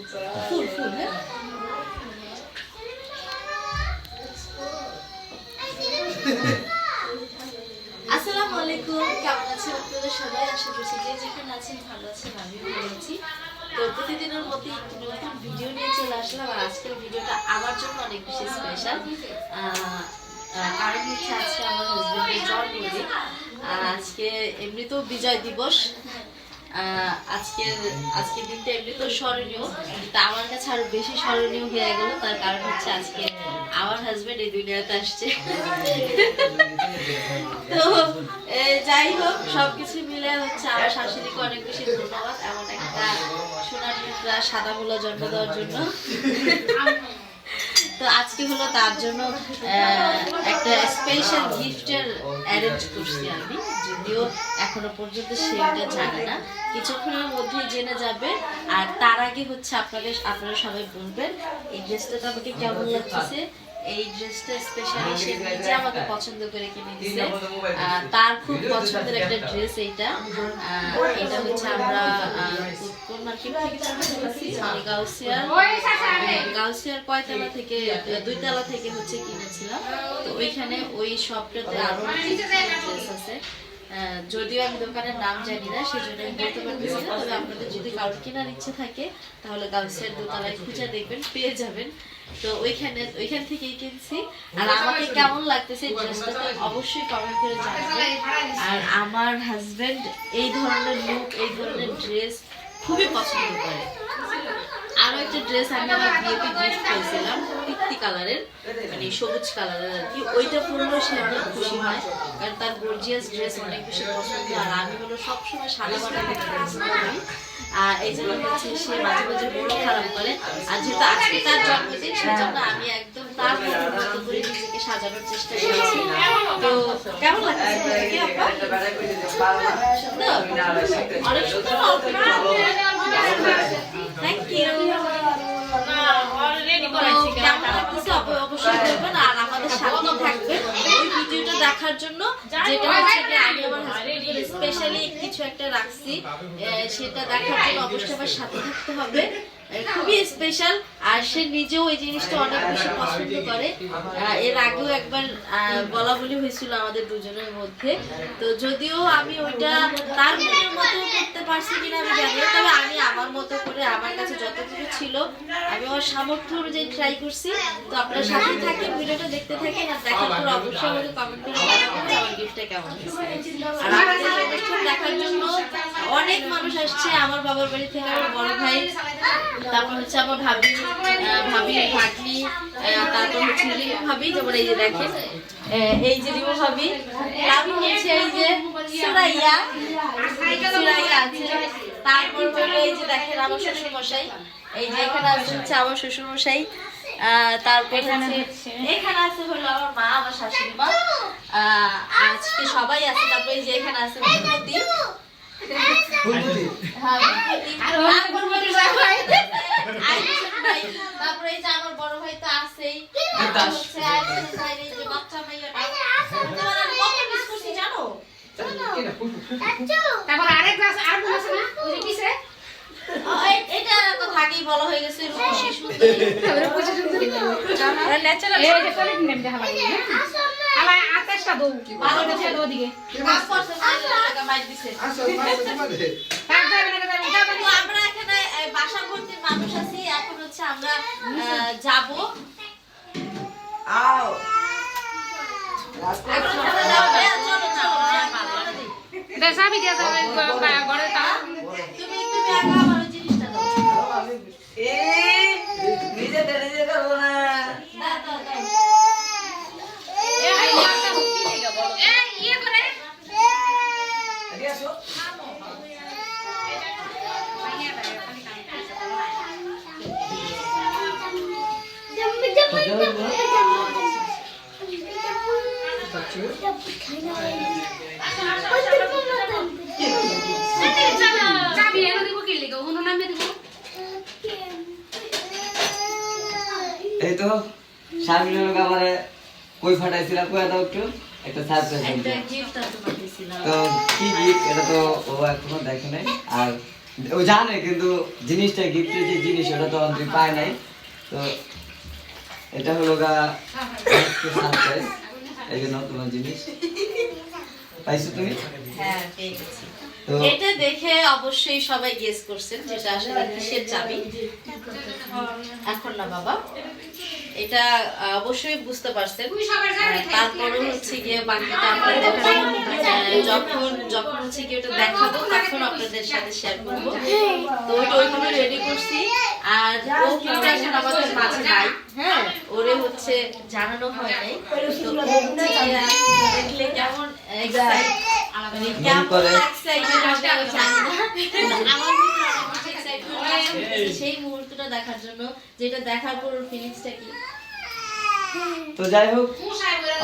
ফুল ফুল হ্যাঁ আসসালামু আলাইকুম কেমন আছেন আপনারা সবাই? আশা করছি যে যেখানে আছেন ভালো আছেন আমি ভালো আছি। তো প্রতিদিনের মধ্যে একটি নতুন ভিডিও নিয়ে চলে আসলাম আর আজকের ভিডিওটা আমার জন্য অনেক বেশি স্পেশাল কারণ হচ্ছে আজকে আমার হাজবেন্ডের জন্মদিন আজকে এমনিতেও বিজয় দিবস আজকের আজকের দিনটা এমনিতেও স্মরণীয়, কিন্তু আমার কাছে আরও বেশি স্মরণীয় হয়ে গেল, তার কারণ হচ্ছে আজকে আমার হাজবেন্ড এই দুনিয়াতে আসছে। তো যাই হোক, সবকিছু মিলে হচ্ছে আমার শাশুড়িকে অনেক বেশি ধন্যবাদ, এমন একটা সোনার সাদা মুলা জন্ম দেওয়ার জন্য। তো আজকে হলো তার জন্য একটা স্পেশাল গিফটের অ্যারেঞ্জ করছি আমি, যদিও এখনও পর্যন্ত সে এটা জানে না। কিছুক্ষণের মধ্যেই জেনে যাবে। আর তার আগে হচ্ছে আপনাদের, আপনারা সবাই বলবেন, এই ড্রেসটা তো আমাকে কেমন লাগতেছে এই ড্রেসটা স্পেশালি সে নিজে আমাকে পছন্দ করে কিনে দিছে। তার খুব পছন্দের একটা ড্রেস এইটা। এটা হচ্ছে আমরা কোন মার্কেট থেকে মানে গাউসিয়ার। গাউসিয়ার কয়তলা থেকে দুইতলা থেকে হচ্ছে কিনেছিলাম। তো ওইখানে ওই শপটাতে আরও ড্রেস আছে। আহ, যদিও আমি দোকানের নাম জানি না সেই জন্য আমি বলতে পারতেছি না তবে আপনাদের যদি কারোর কেনার ইচ্ছে থাকে তাহলে গাউসিয়ার দোতলায় খুঁজে দেখবেন পেয়ে যাবেন। তো ওইখানে ওইখান থেকেই কিনছি। আর আমাকে কেমন লাগতেছে ড্রেসটা অবশ্যই কমেন্ট করে জানাবেন। আর আমার হাজবেন্ড এই ধরনের লুক এই ধরনের ড্রেস খুবই পছন্দ করে। আরও একটা ড্রেস আমি আমার বিয়েতে গিফট করেছিলাম পিত্তি কালারের মানে সবুজ কালারের আর কি। ওইটা পরলেও সে অনেক খুশি হয়। কারণ তার গর্জিয়াস ড্রেস অনেক বেশি পছন্দ। আর আমি হলো সবসময় সাদা বাটা পছন্দ করি। আর এই জন্য হচ্ছে সে মাঝে মাঝে মন খারাপ করে। আর যেহেতু আজকে তার জন্মদিন, সেজন্য আমি একদম তার মতো করে নিজেকে সাজানোর চেষ্টা করেছি। তো কেমন লাগছে অনেক সুন্দর থ্যাংক ইউ থাকবে। দেখার জন্য স্পেশালি কিছু একটা রাখছি। সেটা দেখার জন্য অবশ্যই আমার সাথে থাকতে হবে। খুবই স্পেশাল আর সে নিজেও এই জিনিসটা অনেক বেশি পছন্দ করে। এর আগেও একবার বলা বলি হয়েছিল আমাদের দুজনের মধ্যে। তো যদিও আমি ওইটা তার মনের মতো করতে পারছি কিনা আমি জানি তবে আমি আমার মতো করে আমার কাছে যতটুকু ছিল, আমি আমার সামর্থ্য অনুযায়ী ট্রাই করছি। তো আপনারা সাথে থাকেন, ভিডিওটা দেখতে থাকেন, আর দেখার পর অবশ্যই আমাকে কমেন্ট করে আমার গিফটটা কেমন আর আমাদের অনুষ্ঠান দেখার জন্য অনেক মানুষ আসছে, আমার বাবার বাড়ি থেকে আমার বড় ভাই। তারপর হচ্ছে আমার ভাবি ভাবি ভাগ্নি তারপর হচ্ছে রিমু ভাবি যেমন এই যে দেখেন এই যে রিমু ভাবি তারপর হচ্ছে এই যে সুরাইয়া সুরাইয়া আছে। তারপর হলো এই যে দেখেন আমার শ্বশুর মশাই এই যে এখানে আছে হচ্ছে আমার শ্বশুর মশাই তারপর এখানে আছে হলো আমার মা আমার শাশুড়ি মা আজকে সবাই আছে। তারপর এই যে এখানে আছে ফুলমতি হ্যাঁ, তারপরে এই যে আমার বড় ভাই তো আছেই। বাচ্চা জানো? তারপর আরেক গ্লাস আরগুলো না ওই যে কিসে? এটা কথা আগেই বলা হয়ে গেছে রূপসী সুন্দরী। তারপরে এই যে কোয়ালিটি নেম দেখা লাগে আলা আটাশটা দৌ ভালো আছে দৌ দিকে কাজ করছে, টাকা মাইর দিছে। তার যাবে না যাবে যাবে আমরা এখানে বাসা ভর্তি মানুষ আছি এখন হচ্ছে আমরা আহ, যাব। দিয়া তা তুমি তুমি আগে আমার ওই জিনিসটা দাও দাও, দাও, দাও। এ আই লাগতা এ ইয়ে করে চাবি এনে দিব কি লিগো হুনো নামে দিব এই তো সামনে লোক আমারে কই ফাটাইছিলাম কই দাও একটু একটা সারপ্রাইজ একটা gift তো কি গিফট এটা তো ও এখনও দেখে নাই। আর ও জানে কিন্তু জিনিসটা গিফটের যে জিনিস ওটা তো অন্তরি পায় নাই। তো এটা হলো গা সারপ্রাইজ এই জিনিস। পাইছো তুমি? হ্যাঁ পেয়ে গেছি। তো এটা দেখে অবশ্যই সবাই গেস করছেন যেটা আসলে কিসের চাবি? এখন না বাবা। এটা অবশ্যই বুঝতে পারছেন। তারপরে হচ্ছে গিয়ে বাকিটা আপনাদেরকে আহ, যখন যখন হচ্ছে গিয়ে ওটা দেখাবো তখন আপনাদের সাথে শেয়ার করব। তো ওইটা ওইভাবে রেডি করছি। আর ও কিন্তু এখন আমাদের মাঝে নাই। হ্যাঁ ওরে হচ্ছে জানানো হয় নাই। তো সেই মুহূর্তটা দেখার জন্য যেটা দেখার পর ফিলিংসটা কি তো যাই হোক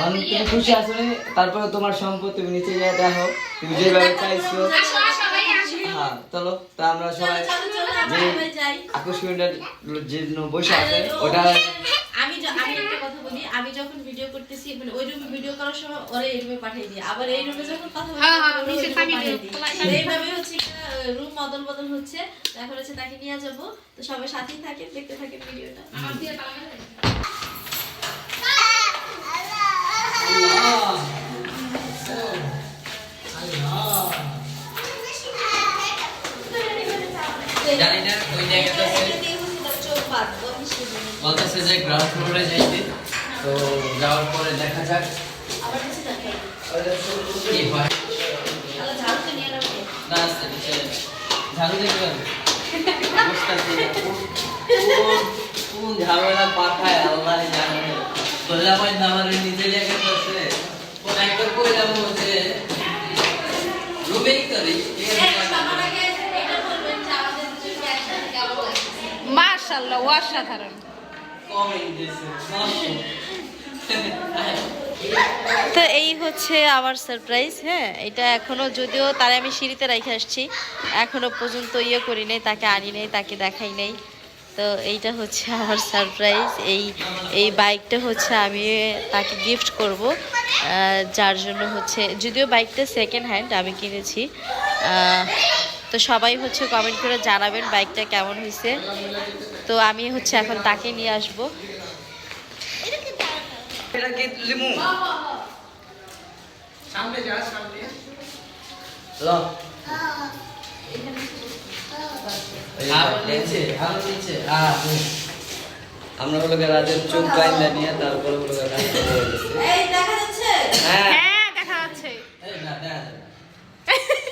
আমি তুমি খুশি আছো নি? তারপরে তোমার সম্পদ তুমি নিচে গিয়ে দেখো তুমি যেভাবে চাইছো। হ্যাঁ চলো তা আমরা সবাই যে সবাই যাই। আকস্মিকটার জন্য বসে আছে ওটা আমি আমি একটা কথা বলি আমি যখন ভিডিও করতেছি মানে ওই রুমে ভিডিও করার সময় ওরে এই রুমে পাঠিয়ে দিই আবার এই রুমে যখন কথা বলি হ্যাঁ, হ্যাঁ, এইভাবে হচ্ছে রুম বদল বদল হচ্ছে এখন হচ্ছে তাকে নিয়ে যাব। তো সবাই সাথেই থাকে দেখতে থাকে ভিডিওটা অসাধারণ। তো এই হচ্ছে আমার সারপ্রাইজ হ্যাঁ? এটা এখনও যদিও তারে আমি সিঁড়িতে রেখে আসছি, এখনও পর্যন্ত ইয়ে করি নাই, তাকে আনি নাই, তাকে দেখাই নাই। তো এইটা হচ্ছে আমার সারপ্রাইজ এই এই বাইকটা হচ্ছে আমি তাকে গিফট করব যার জন্য হচ্ছে, যদিও বাইকটা সেকেন্ড হ্যান্ড আমি কিনেছি তো সবাই হচ্ছে কমেন্ট করে জানাবেন বাইকটা কেমন হয়েছে তো আমি হচ্ছে এখন তাকে নিয়ে আসব। আরও নিচে আ আমরা হলো রাতের চোখ বাইন্দা নিয়ে তারপরে হলো হ্যাঁ হ্যাঁ দেখা যাচ্ছে এই না দেখা যাবে দেখছেন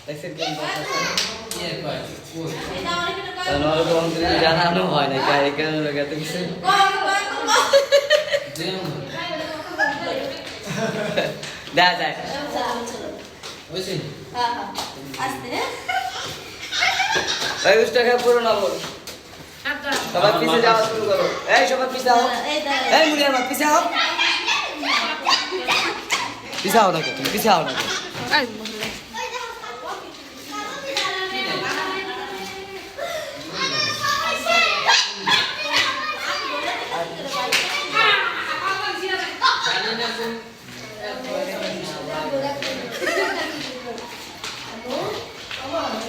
কেমন কথা আছে? কি আর কয় কই এটা আমার এখানে কয়েক- তাহলে হলো তখন কিন্তু জানানো হয় না কেন লাগে কিছু? দেখা যায়। বুঝছি হ্যাঁ, হ্যাঁ। আস্তে, হ্যাঁ? ওই পুরো না বল। সবাই পিছে যাওয়া শুরু করো। এই সবাই পিছে আও এই দাঁড়াও। মা পিছে আও পিছে আও না তুমি পিছে আও না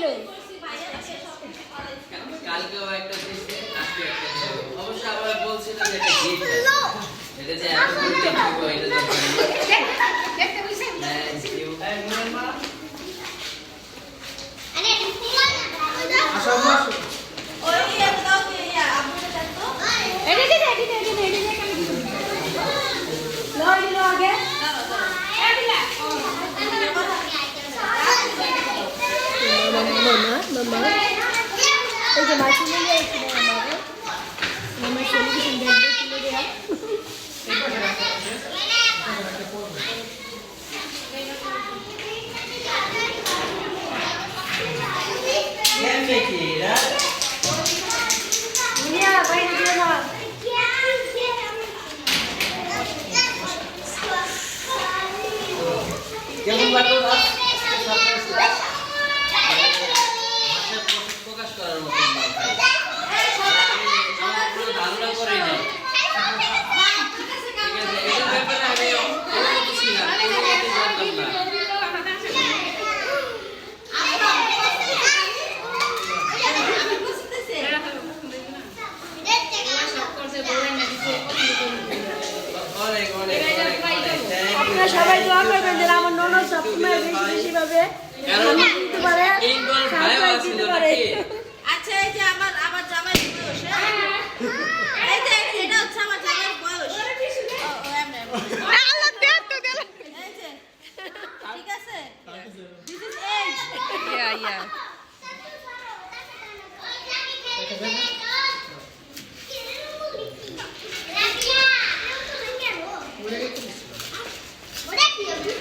দেখো কালকেও একটা দিয়েছে আজকে একটা দিয়েছে। অবশ্য আবার বলছিল যে একটা গিফট এটা যে এত দূর দেখব এটা তো দেখতে বুঝছেন থ্যাংক ইউ ওই ইয়েতে দাও তো, ইয়া, আব্বুকে দেন তো। এডি দে এডি দে এডি দে এডি দে কেন লই দিলো আগে এডি লা এই যে মাছ নিয়ে যাচ্ছি আমাকে আমার ছেলে কিছু দেখবে তুলে দেওয়া কেমনে কি এরা দুনিয়া বাইরে দিয়ে না কেমন লাগল রাত ভাষায় প্রকাশ- প্রকাশ করার মতো না ভাই আমার কোনো ধারণা করেই নাই ঠিক আছে এটার ব্যাপারে আমি অবগত ছিলাম কোনো মতে জানতাম না অনেক অনেক অনেক অনেক থ্যাংক আপনারা সবাই দোয়া করবেন যেন আমার ননদ সবসময় বেশি বেশি ভাবে দিতে পারে এইবার সারপ্রাইজ দিতে পারে আচ্ছা এই যে আমার আমার জামাই বয়স হ্যাঁ? এই যে এটা হচ্ছে আমার বয়স ও, ও, এমনে, এমনে। আল্লাহ দে তো দে এই যে, ঠিক আছে This is age. ইয়া ইয়া আমার জামাইয়ের বয়স হচ্ছে ধীরে ধীরে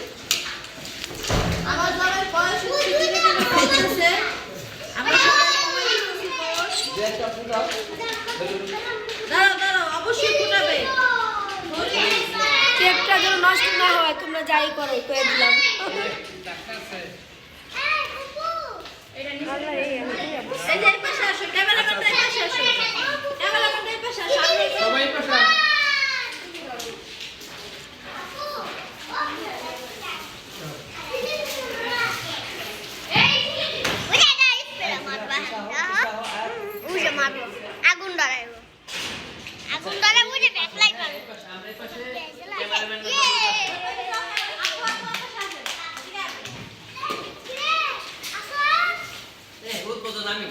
কমতেছে। আমরা সবাই কমাই দিতেছি বয়স। দাঁড়াও দাঁড়াও, অবশ্যই ফুটাবে। কেকটা যেন নষ্ট না হয়, তোমরা যাই করো, কয়ে দিলাম। এই যে এই পাশে আসো, ক্যামেরাম্যানটা এই পাশে আসো। এই পাশে আমি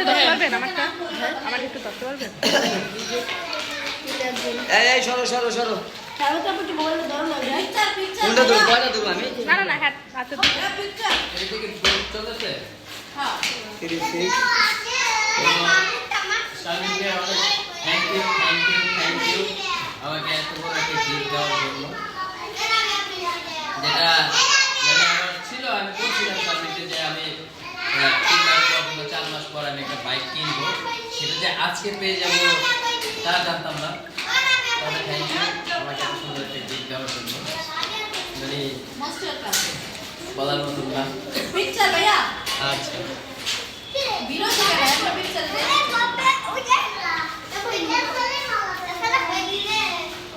বাড়িতে ধরতে পারবেন? আমারটা? আমার একটু ধরতে পারবেন? এই সরো সরো সরো। না না না হাত হাতে আমাকে এত বড় একটা গিফট দেওয়ার জন্য। যেটা ছিল আমি বলছিলাম যে আমি তিন মাস পর কিংবা চার মাস পর আমি একটা বাইক কিনবো। সেটা যে আজকে পেয়ে যাব তা জানতাম না। তাহলে থ্যাংক ইউ আমাকে এত সুন্দর একটা গিফট দেওয়ার জন্য। মানে বলার মতন না। পিকচার ভাইয়া? আচ্ছা। পিকচার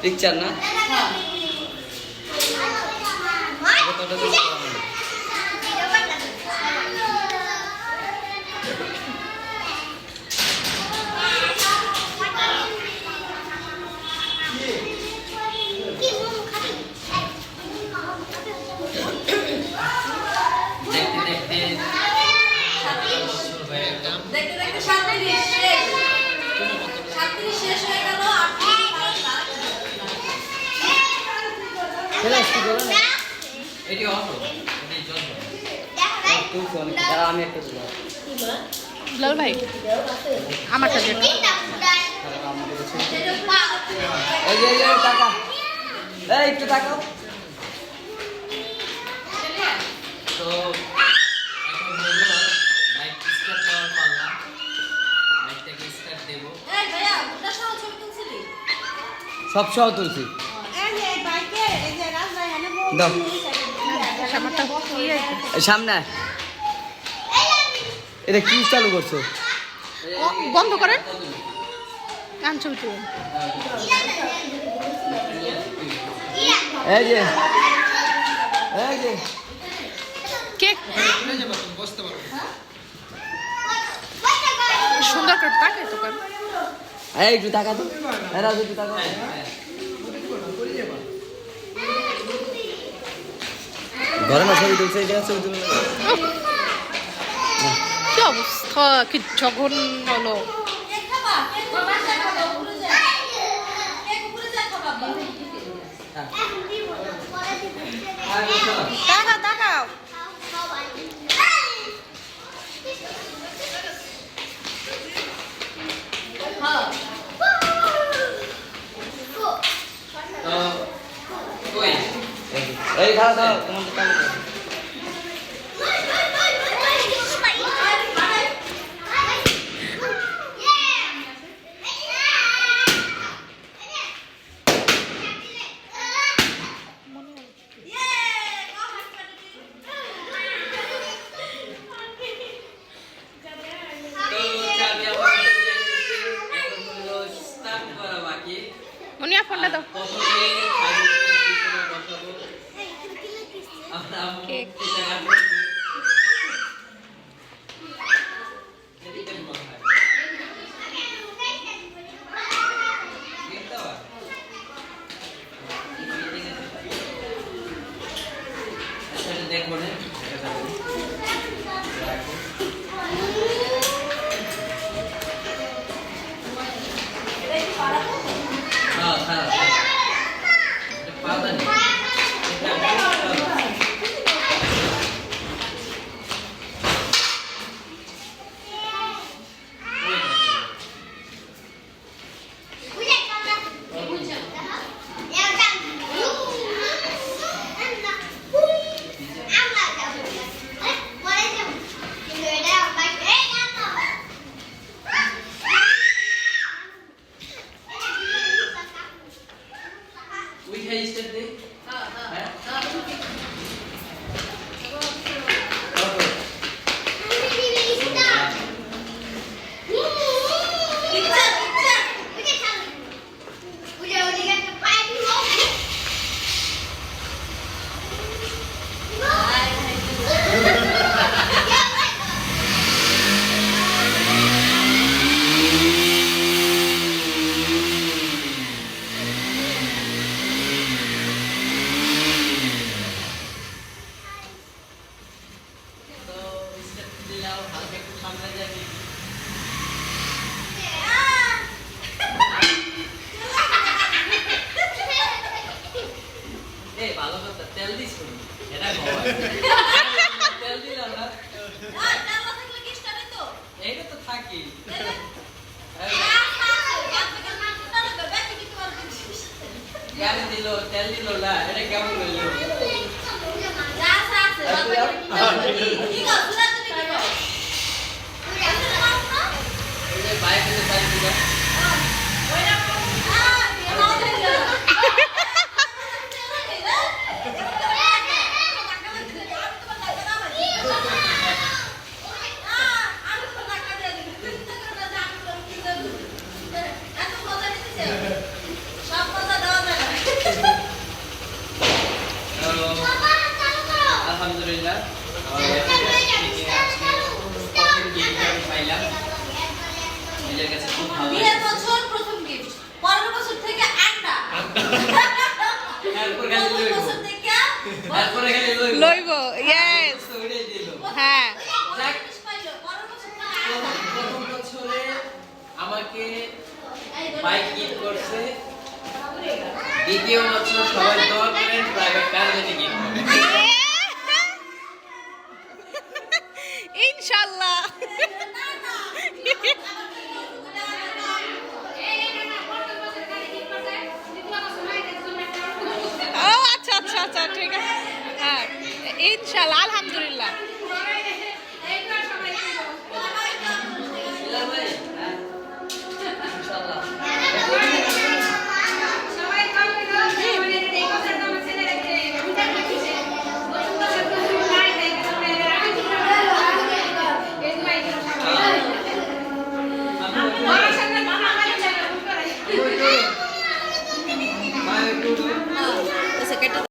পিকচার না? কতটা সাতত্রিশ শেষ সাতত্রিশ শেষ হয়ে গেল এটি অটো এটি জন্য তুলছি অনেক তারা আমি একটা দিলাম লাল ভাই আমারটা দেন এই যে এই যে টাকা এই একটু টাকাও তো সব সহ তুলছি। সামনে এটা কি চালু করছ? বন্ধ করেন। গান ছবি তুলুন। এই যে। এই যে। কেক সুন্দর করে তাকে তো এই একটু টাকা তো এরা একটু টাকা ঘরে না ছবি তুলছে জায়গায় ছবি তুলছে কি অবস্থা? কি জঘন্য খাবা টাকা টাকা হ্যাঁ তো কই এই খাওয়া দাও তোমার টাকা দাও। তো চাবি আমার কাছে দিয়ে দিয়েছে। এখন হলো স্টার্ট করা বাকি মনিয়া ফোনটা দাও প্রথমে সাইকেলের পিছনে বসাবো আমরা আম্মু কেক। পিঠা কাটতেছে। এদিকে বসা। কেক দেওয়া? আচ্ছা, এটা দেখব না which hair is that day? हाँ हाँ हाँ ইনশাল্লাহ। ও আচ্ছা আচ্ছা আচ্ছা ঠিক আছে। হ্যাঁ ইনশাল্লাহ আলহামদুলিল্লাহ।